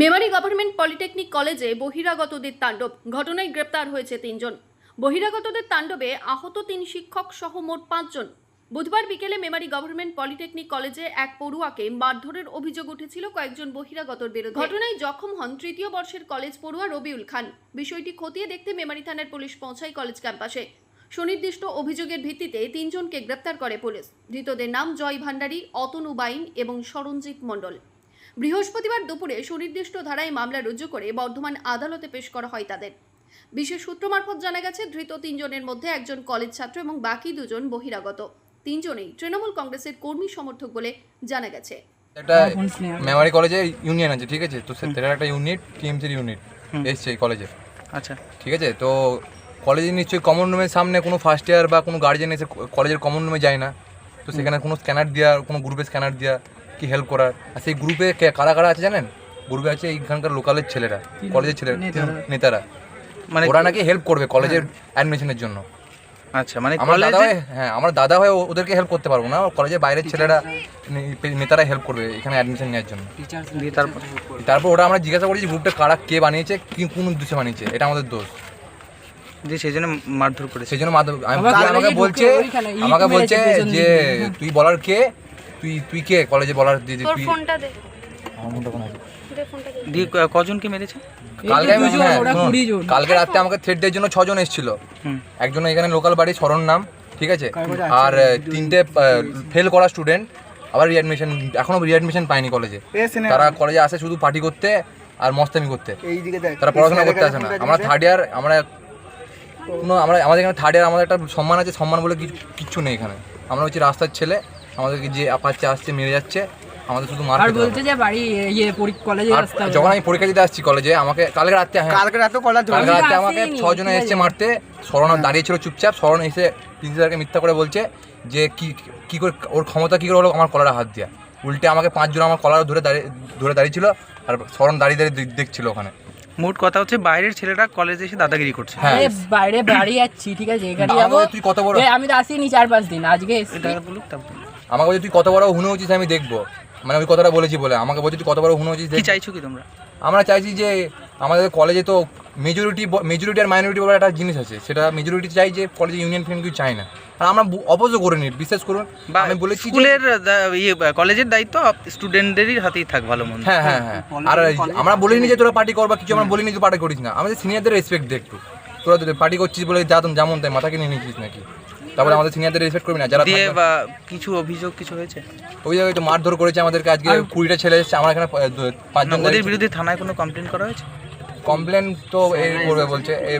Memari government polytechnic কলেজে বহিরাগতদের তাণ্ডব। ঘটনায় গ্রেপ্তার হয়েছে তিনজন। বহিরাগতদের তাণ্ডবে আহত তিন শিক্ষক সহ মোট পাঁচজন। বুধবার বিকেলে মেমারি গভর্নমেন্ট পলিটেকনিক কলেজে এক পড়ুয়াকে মারধরের অভিযোগ উঠেছিল কয়েকজন বহিরাগতর বিরুদ্ধে। ঘটনায় জখম হন তৃতীয় বর্ষের কলেজ পড়ুয়া রবিউল খান। বিষয়টি খতিয়ে দেখতে মেমারি থানার পুলিশ পৌঁছায় কলেজ ক্যাম্পাসে। সুনির্দিষ্ট অভিযোগের ভিত্তিতে তিনজনকে গ্রেপ্তার করে পুলিশ। ধৃতদের নাম জয় ভান্ডারী অতনু বাইন এবং সরঞ্জিৎ মণ্ডল। বৃহস্পতিবার দুপুরে সুনির্দিষ্ট ধারায় মামলা রুজু করে বর্ধমান আদালতে পেশ করা হয় তাদের। বিশেষ সূত্র মারফত জানা গেছে ধৃত তিনজনের মধ্যে একজন কলেজ ছাত্র এবং বাকি দুজন বহিরাগত। তিনজনেই তৃণমূল কংগ্রেসের কর্মী সমর্থক বলে জানা গেছে। একটা মেমারি কলেজে ইউনিয়ন আছে ঠিক আছে? তো সেটার একটা ইউনিট টিএমসির ইউনিট এসছে এই কলেজে। আচ্ছা। ঠিক আছে? তো কলেজে নিশ্চয়ই কমন রুমের সামনে কোনো ফার্স্ট ইয়ার বা কোনো গার্জেন এসে কলেজের কমন রুমে যায় না। তো সেখানে কোনো স্ক্যানার দেওয়া কোনো গ্রুপে স্ক্যানার দেওয়া কি হেল্প করার? আর সেই গ্রুপে কারা কারা আছে জানেন? গ্রুপে আছে এইখানকার লোকালের ছেলেরা কলেজের ছেলেরা নেতারা। মানে ওরা নাকি হেল্প করবে কলেজের অ্যাডমিশনের জন্য। আচ্ছা মানে আমার দাদা হয়ে আমার দাদা হয়ে ওদেরকে হেল্প করতে পারব না। কলেজের বাইরের ছেলেরা নেতারা হেল্প করবে এখানে অ্যাডমিশন নেওয়ার জন্য। তারপর তারপর ওরা আমরা জিজ্ঞাসা করেছি গ্রুপটা কারা কে বানিয়েছে কি কোন উদ্দেশ্যে বানিয়েছে এটা আমাদের দোষ। দিয়ে সেই জন্য মারধর করে সেই জন্য আমি আমাকে বলছে আমাকে বলছে যে তুই বলার কে? তুই তুই কে? কলেজে বলার দিয়ে যে তোর তুই ফোনটা দে। আমার কোন আছে? দে ফোনটা দে। দিয়ে ক- কজনকে মেরেছে? কালকে আমি হ্যাঁ, শুনুন। কালকে রাতে আমাকে থ্রেড দেওয়ার জন্য ছজন এসেছিল। একজন এখানে লোকাল বাড়ি শরণ নাম ঠিক আছে? আর আহ, তিনটে ফেল করা স্টুডেন্ট আবার রিঅ্যাডমিশন এখনও রিঅ্যাডমিশন পায়নি কলেজে তারা কলেজে আসে শুধু পার্টি করতে আর মস্তামি করতে। তারা পড়াশোনা করতে আসে না। আমরা থার্ড ইয়ার আমরা কোনো আমরা আমাদের এখানে থার্ড ইয়ার আমাদের একটা সম্মান আছে সম্মান বলে কিছু কিচ্ছু নেই এখানে। আমরা হচ্ছে রাস্তার ছেলে আমাদেরকে যে আপাচ্ছে আসছে মেরে যাচ্ছে আমাদের শুধু মার আর বলছে যে বাড়ি ইয়ে পরি- কলেজে আসতে হবে। যখন আমি পরীক্ষা দিতে আসছি কলেজে আমাকে কালকে রাতে হ্যাঁ কালকে রাতে কলার কালকে রাতে আমাকে ছজনে এসছে। মারতে। স্মরণ দাঁড়িয়ে ছিল চুপচাপ। স্মরণ এসে প্রিন্সিপালকে মিথ্যা করে বলছে যে কি কি করে ওর ক্ষমতা কি করে হলো আমার কলারে হাত দিয়া। উল্টে আমাকে পাঁচজন আমার কলার ধরে দাঁড়িয়ে ধরে দাঁড়িয়ে ছিল আর স্মরণ দাঁড়িয়ে দাঁড়িয়ে দেখ- দেখছিল ওখানে। মোট কথা হচ্ছে বাইরের ছেলেরা কলেজে এসে দাদাগিরি করছে। হ্যাঁ। বাইরে বাড়ি যাচ্ছি ঠিক আছে এখানে আমাকে যাব। তুই কত বড় আমি তো আসিনি চার পাঁচ দিন আজকে। এটা বলুক তারপর। আমাকে বলছে তুই কত বড় হুনো হচ্ছিস আমি দেখব। মানে ওই কথাটা বলেছি বলে। আমাকে বলছে তুই কত বড় হুনো হচ্ছিস কি চাইছো কি তোমরা? আমরা চাইছি যে আমাদের কলেজে তো মেজরিটি মেজরিটি আর মাইনরিটি বলে একটা জিনিস আছে। সেটা মেজরিটি চাই যে কলেজে ইউনিয়ন ফিউনিয়ন কিছু চাই না। আর আমরা অপোজও করে নিই বিশ্বাস করুন। বা আমি বলেছি স্কুলের ইয়ে কলেজের দায়িত্ব স্টুডেন্টদেরই হাতেই থাক ভালো মন্দ। হ্যাঁ হ্যাঁ হ্যাঁ। আর আমরা বলিনি যে তোরা পার্টি করবা কিছু আমরা বলিনি যে পার্টি করিস না। আমাদের সিনিয়রদের রেসপেক্ট দে একটু। তোরা পার্টি করছিস বলে যা তুমি যেমন তাই মাথাকে নিয়ে নিয়েছিস নাকি? তারপরে আমাদের সিনিয়রদের রেসপেক্ট করবি না যারা দিয়ে বা কিছু অভিযোগ কিছু হয়েছে? জায়গায় তো মারধর করেছে আমাদেরকে আজকে কুড়িটা ছেলে এসেছে আমার এখানে পাঁচজন ওদের বিরুদ্ধে থানায় কোনো কমপ্লেন করা হয়েছে? কমপ্লেন তো এই করবে বলছে এই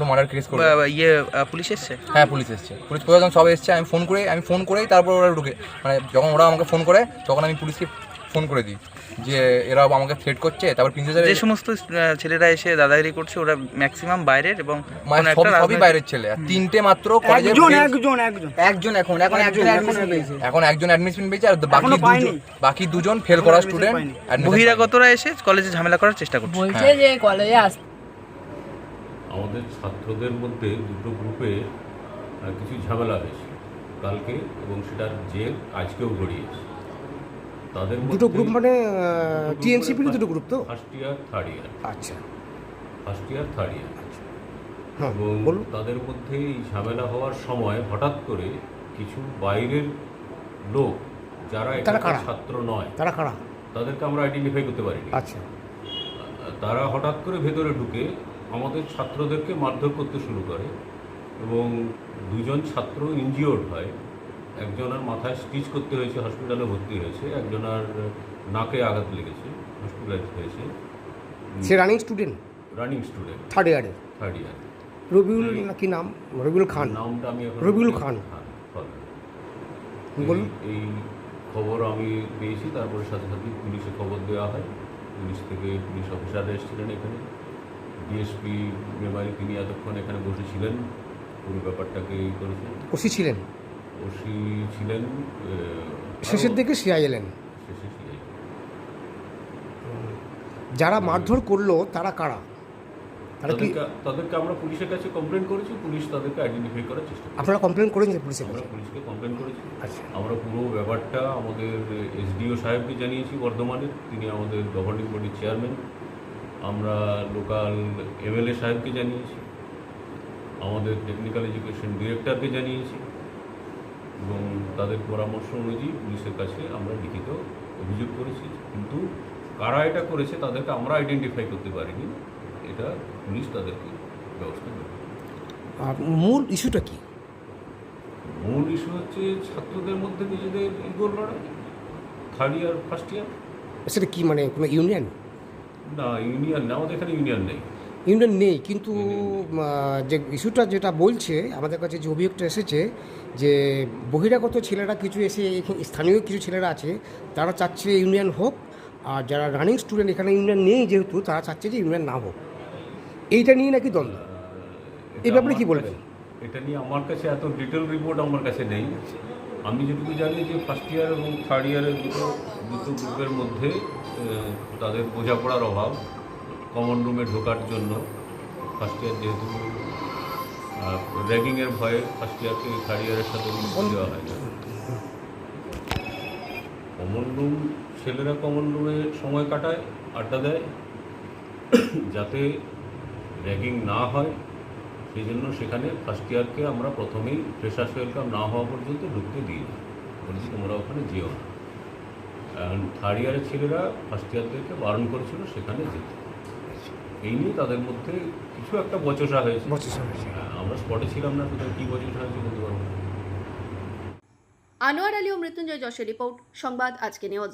টু মার্ডার কেস করবে। ইয়ে পুলিশ এসছে? হ্যাঁ পুলিশ এসছে। পুলিশ প্রশাসন সব এসছে আমি ফোন করে আমি ফোন করেই তারপর ওরা ঢুকে। মানে যখন ওরা আমাকে ফোন করে তখন আমি পুলিশকে ফোন করে দিই যে এরা আমাকে থ্রেট করছে তারপর প্রিন্সেসের যে সমস্ত ছেলেরা এসে দাদাগিরি করছে ওরা ম্যাক্সিমাম বাইরের এবং মানে সবই বাইরের ছেলে। আর তিনটে মাত্র একজন একজন একজন। একজন এখন এখন একজন অ্যাডমিশন পেয়েছে। এখন একজন অ্যাডমিশন পেয়েছে আর বাকি দুজন বাকি দুজন ফেল করা স্টুডেন্ট। বহিরাগতরা এসে কলেজে ঝামেলা করার চেষ্টা করছে? বলছে হ্যাঁ। যে কলেজে আস আমাদের ছাত্রদের মধ্যে দুটো গ্রুপে কিছু ঝামেলা হয়েছে। কালকে এবং সেটার জের আজকেও গড়িয়েছে। তাদের দুটো গ্রুপ মানে টিএনসিপির দুটো গ্রুপ তো? ফার্স্ট ইয়ার থার্ড ইয়ার আচ্ছা। ফার্স্ট ইয়ার থার্ড ইয়ার এবং তাদের মধ্যে এই ঝামেলা হওয়ার সময় হঠাৎ করে কিছু বাইরের লোক যারা তারা ছাত্র নয় তারা কারা? তাদেরকে আমরা আইডেন্টিফাই করতে পারিনি। আচ্ছা। তারা হঠাৎ করে ভেতরে ঢুকে আমাদের ছাত্রদেরকে মারধর করতে শুরু করে এবং দুজন ছাত্র ইনজিওর্ড হয়। একজনের মাথায় স্টিচ করতে হয়েছে হসপিটালে ভর্তি হয়েছে একজনের নাকে আঘাত লেগেছে হসপিটালাইজ হয়েছে। সে running student running student third ইয়ারে থার্ড ইয়ার রবিউল না কি নাম? রবিউল খান। নামটা আমি রবিউল খান। বলুন। এই- খবর আমি পেয়েছি তারপরে সাথে সাথে পুলিশে খবর দেওয়া হয়। পুলিশ থেকে পুলিশ অফিসাররা এসেছিলেন এখানে। ডিএসপি মেমারি তিনি এতক্ষণ এখানে বসেছিলেন পুরো ব্যাপারটাকে ই করেছেন। ওসি ছিলেন? ওসি ছিলেন শেষের দিকে সিআই এলেন শেষে যারা মারধর করল তারা কারা? তারা কি তাদেরকে তাদেরকে আমরা পুলিশের কাছে কমপ্লেন করেছি পুলিশ তাদেরকে আইডেন্টিফাই করার চেষ্টা করছে। আপনারা কমপ্লেন করেছেন পুলিশের আমরা কাছে? পুলিশকে কমপ্লেন করেছি। আচ্ছা। আমরা পুরো ব্যাপারটা আমাদের এসডিও সাহেবকে জানিয়েছি বর্ধমানের তিনি আমাদের গভর্নিং বডির চেয়ারম্যান আমরা লোকাল এমএলএ সাহেবকে জানিয়েছি। আমাদের টেকনিক্যাল এডুকেশন ডিরেক্টরকে জানিয়েছি। এবং তাদের পরামর্শ অনুযায়ী পুলিশের কাছে আমরা লিখিত অভিযোগ করেছি। কিন্তু কারা এটা করেছে তাদেরকে আমরা আইডেন্টিফাই করতে পারিনি। এটা পুলিশ তাদেরকে ব্যবস্থা নেবে। আর মূল ইস্যুটা কি? মূল ইস্যু হচ্ছে ছাত্রদের মধ্যে নিজেদের ইগোর লড়াই থার্ড ইয়ার ফার্স্ট ইয়ার সেটা কি মানে কোনো ইউনিয়ন? না ইউনিয়ন না আমাদের এখানে ইউনিয়ন নেই। ইউনিয়ন নেই কিন্তু যে ইস্যুটা যেটা বলছে আমাদের কাছে যে অভিযোগটা এসেছে যে বহিরাগত ছেলেরা কিছু এসে এখানে স্থানীয় কিছু ছেলেরা আছে তারা চাচ্ছে ইউনিয়ন হোক আর যারা রানিং স্টুডেন্ট এখানে ইউনিয়ন নেই যেহেতু তারা চাচ্ছে যে ইউনিয়ন না হোক। এইটা নিয়ে নাকি দ্বন্দ্ব? এই ব্যাপারে কি বলবেন? এটা নিয়ে আমার কাছে এত ডিটেল রিপোর্ট আমার কাছে নেই। আমি যেটুকু জানি যে ফার্স্ট ইয়ার এবং থার্ড ইয়ারের দুটো দুটো গ্রুপের মধ্যে তাদের বোঝাপড়ার অভাব। কমন রুমে ঢোকার জন্য ফার্স্ট ইয়ার যেহেতু র্যাগিংয়ের ভয়ে ফার্স্ট ইয়ারকে থার্ড ইয়ারের সাথে দেওয়া হয় কমন রুম ছেলেরা কমন রুমে সময় কাটায়, আড্ডা দেয়, যাতে র্যাগিং না হয়, সেই জন্য সেখানে ফার্স্ট ইয়ারকে আমরা প্রথমেই ফ্রেশার্স ওয়েলকাম না হওয়া পর্যন্ত ঢুকতে দিই না। বলছি, তোমরা ওখানে যেও না। থার্ড ইয়ারের ছেলেরা ফার্স্ট ইয়ারদেরকে বারণ করেছিল, সেখানে যেতে। এই নিয়ে তাদের মধ্যে কিছু একটা বচসা হয়েছে। বচসা হয়েছে। হ্যাঁ, আমরা স্পটে ছিলাম না সুতরাং কী বচসা হয়েছে বলতে পারব আনোয়ার আলী ও মৃত্যুঞ্জয় যশের রিপোর্ট সংবাদ আজকে নিউজ।